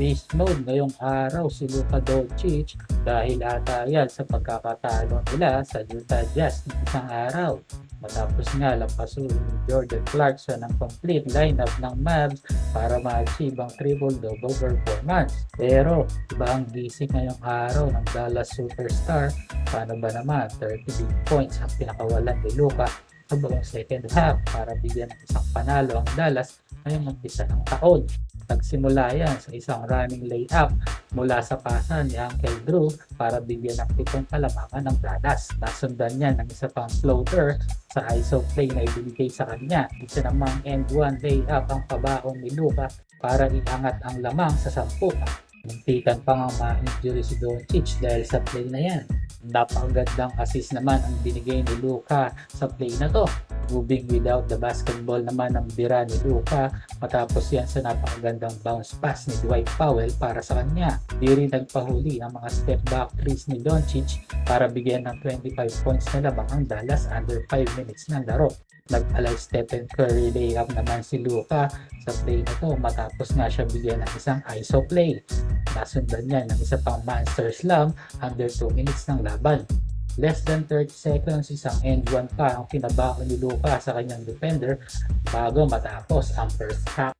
beast mode ngayong araw si Luka Doncic dahil ata yan sa pagkakatalo nila sa Utah Jazz ng isang araw. Matapos nga lampaso ni Jordan Clarkson ang complete lineup ng Mavs para ma-achieve ang triple-double performance. Pero iba ang gising ngayong araw ng Dallas Superstar. Paano ba naman 30 big points ang pinakawalan ni Luka sa buong second half para bigyan ng isang panalo ang Dallas ngayong umpisa ng taon. Nagsimula yan sa isang running layup mula sa pasa ni Uncle Drew para bigyan ng pitong kalamangan ng Dallas. Nasundan niya ng isa pang floater sa ISO play na ibinigay sa kanya. Isa namang end one layup ang pabaon ni Luka para iangat ang lamang sa sampu. Muntikan pa nga ma-injury si Doncic dahil sa play na yan. Napakagandang assist naman ang binigay ni Luka sa play na to. Moving without the basketball naman ang bira ni Luka matapos yan sa napakagandang bounce pass ni Dwight Powell para sa kanya. Di rin nagpahuli ang mga step back threes ni Doncic para bigyan ng 25 points na labang ang Dallas under 5 minutes ng laro. Nag-allow Stephen Curry layup naman si Luka sa play na to matapos nga siya bigyan ng isang ISO play. Nasundan niya ng isa pang monster slam under 2 minutes ng laban. Less than 30 seconds, isang end one pa ang kinabaho ni Luka sa kanyang defender bago matapos ang first half.